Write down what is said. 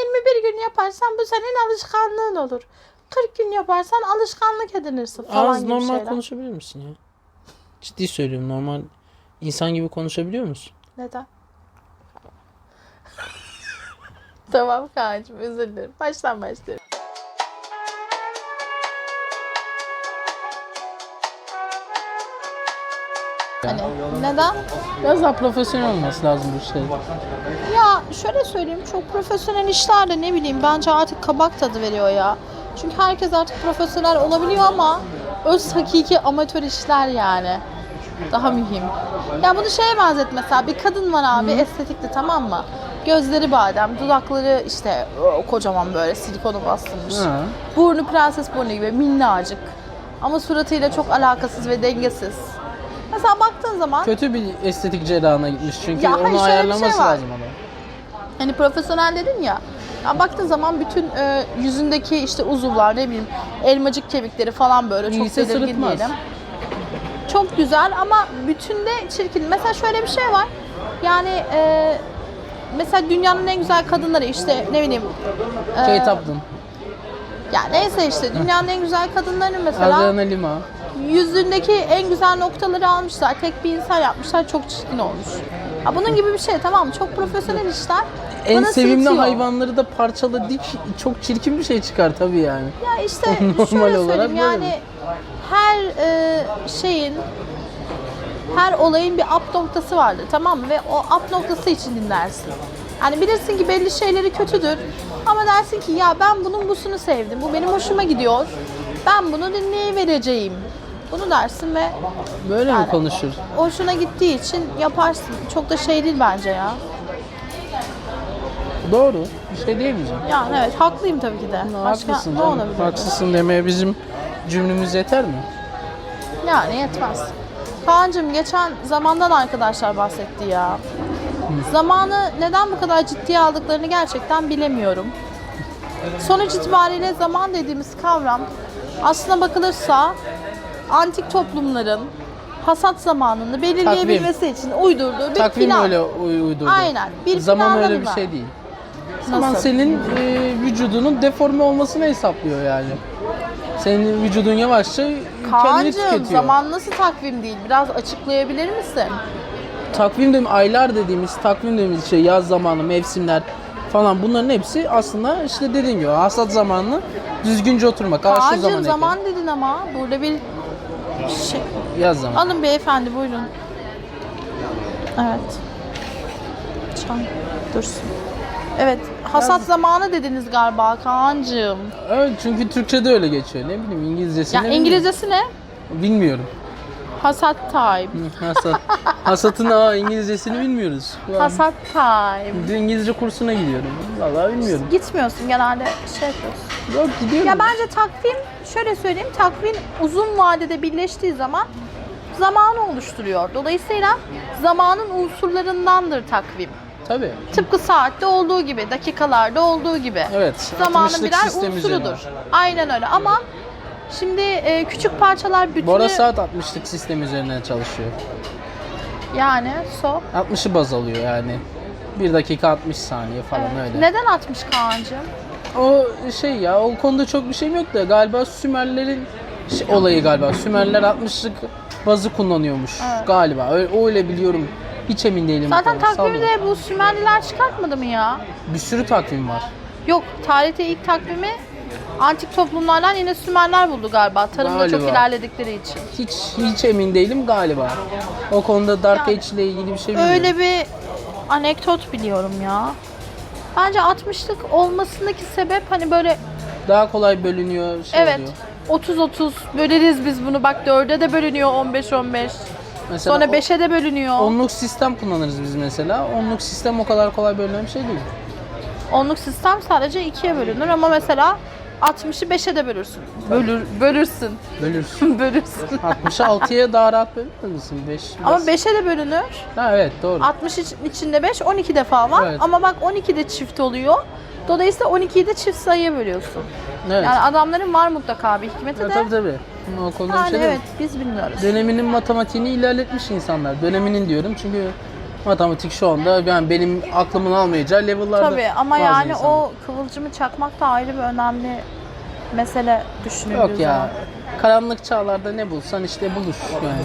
21 gün yaparsan bu senin alışkanlığın olur. 40 gün yaparsan alışkanlık edinirsin falan Az gibi normal şeyler. konuşabilir misin ya? Ciddi söylüyorum normal insan gibi konuşabiliyor musun? Neden? tamam Kaan'cığım özür dilerim. Baştan başlıyorum. Hani neden? Biraz daha profesyonel olması lazım bu şey. Ya şöyle söyleyeyim çok profesyonel işlerde ne bileyim bence artık kabak tadı veriyor ya. Çünkü herkes artık profesyonel olabiliyor ama öz hakiki amatör işler yani. Daha mühim. Ya bunu şeye benzet mesela bir kadın var abi estetikli tamam mı? Gözleri badem, dudakları işte o kocaman böyle silikonu bastırmış. Ha. Burnu prenses burnu gibi minnacık. Ama suratıyla çok alakasız ve dengesiz. Mesela baktığın zaman Kötü bir estetik cerrahına gitmiş çünkü Ya hayır, onu bir şey ayarlaması var. lazım ona. Hani profesyonel dedin ya. ya baktığın zaman bütün e, yüzündeki işte uzuvlar ne bileyim elmacık kemikleri falan böyle çok İyiyse belirgin sırıtmaz. diyelim. Çok güzel ama bütünde çirkin. Mesela şöyle bir şey var. Yani e, mesela dünyanın en güzel kadınları işte ne bileyim e, Kate Upton, ya neyse işte dünyanın en güzel kadınlarının mesela Adriana Lima. Yüzündeki en güzel noktaları almışlar. Tek bir insan yapmışlar. Çok çirkin olmuş. Ha, bunun gibi bir şey tamam mı? Çok profesyonel işler. En Bana sevimli sırıtıyor. hayvanları da parçala dik çok çirkin bir şey çıkar tabii yani. Ya işte Normal şöyle olarak söyleyeyim yani her e, şeyin her olayın bir up noktası vardır tamam mı? Ve o up noktası için dinlersin. Yani bilirsin ki belli şeyleri kötüdür ama dersin ki ya ben bunun busunu sevdim. Bu benim hoşuma gidiyor. Ben bunu dinleyivereceğim. Bunu dersin ve Böyle mi konuşur? hoşuna gittiği için yaparsın. Çok da şey değil bence ya. Doğru. Bir şey diyemeyeceğim. Yani evet haklıyım tabii ki de. Başka Haklısın ne canım. olabilir? Haksızsın demeye bizim cümlemiz yeter mi? Yani yetmez. Kaan'cığım geçen zamandan arkadaşlar bahsetti ya. Zamanı neden bu kadar ciddiye aldıklarını gerçekten bilemiyorum. Sonuç itibariyle zaman dediğimiz kavram aslına bakılırsa antik toplumların hasat zamanını belirleyebilmesi için uydurduğu bir Takvim plan. öyle uy- uydurdu. Aynen, bir Zaman öyle bir şey değil. Zaman Nasıl? senin e, vücudunun deforme olmasını hesaplıyor yani. Senin vücudun yavaşça kendini Kaan'cığım tüketiyor. zaman nasıl takvim değil? Biraz açıklayabilir misin? Takvim dediğim aylar dediğimiz takvim dediğimiz şey yaz zamanı, mevsimler falan bunların hepsi aslında işte dediğim gibi hasat zamanını düzgünce oturmak. Şu Kaan'cığım zaman, zaman dedin ama burada bir şey... yaz zamanı. Alın beyefendi buyurun. Evet. Çan dursun. Evet hasat zamanı dediniz galiba Kaan'cığım. Evet çünkü Türkçe'de öyle geçiyor. Ne bileyim İngilizcesini Ya bilmiyorum. İngilizcesi ne? bilmiyorum. Hasat time. Hı, Hasat. Hasatın aa, İngilizcesini bilmiyoruz. Hasat time. İngilizce kursuna gidiyorum. Vallahi bilmiyorum. Gitmiyorsun genelde şey yapıyorsun. Yok gidiyorum. Ya bence takvim şöyle söyleyeyim takvim uzun vadede birleştiği zaman zamanı oluşturuyor. Dolayısıyla zamanın unsurlarındandır takvim. Tabii. Tıpkı saatte olduğu gibi, dakikalarda olduğu gibi. Evet. Zamanın 60'lık birer sistem unsurudur. üzerine. Aynen öyle ama şimdi e, küçük parçalar bütünü Bu ara saat 60'lık sistem üzerine çalışıyor. Yani so. 60'ı baz alıyor yani. 1 dakika 60 saniye falan Evet. öyle. Neden 60 Kaan'cığım? O şey ya o konuda çok bir şeyim yok da galiba Sümerlerin şey- olayı galiba. Sümerler 60'lık bazı kullanıyormuş Evet. galiba. Öyle, öyle biliyorum. Hiç emin değilim. Zaten takvimi de bu Sümerliler çıkartmadı mı ya? Bir sürü takvim var. Yok, tarihte ilk takvimi antik toplumlardan yine Sümerler buldu galiba. Tarımda çok Galiba. ilerledikleri için. Hiç hiç emin değilim galiba. O konuda Dark Ya, Age ile ilgili bir şey bilmiyorum. Öyle bir anekdot biliyorum ya. Bence 60'lık olmasındaki sebep hani böyle Daha kolay bölünüyor şey evet oluyor. 30-30 böleriz biz bunu bak 4'e de bölünüyor 15-15. Mesela Sonra o- 5'e de bölünüyor. onluk sistem kullanırız biz mesela. Onluk sistem o kadar kolay bölünen bir şey değil. Onluk sistem sadece 2'ye bölünür ama mesela 60'ı 5'e de bölürsün. Bölür, bölürsün. Bölürsün. bölürsün. 60'ı 6'ya daha rahat bölür müsün? 5 Ama 5'e de bölünür. Ha evet doğru. 60 iç- içinde 5 12 defa var. Evet. Ama bak 12 de çift oluyor. Dolayısıyla 12'yi de çift sayıya bölüyorsun. Evet. Yani adamların var mutlaka bir hikmeti de. tabii tabii. O konuda bir Yani şey evet biz bilmiyoruz. Döneminin matematiğini ilerletmiş insanlar. Döneminin diyorum çünkü matematik şu anda yani benim aklımın almayacağı level'larda. Tabii ama bazı yani insanlar. o kıvılcımı çakmak da ayrı bir önemli mesele düşünüldüğü Yok ya. zaman. Karanlık çağlarda ne bulsan işte bulur yani.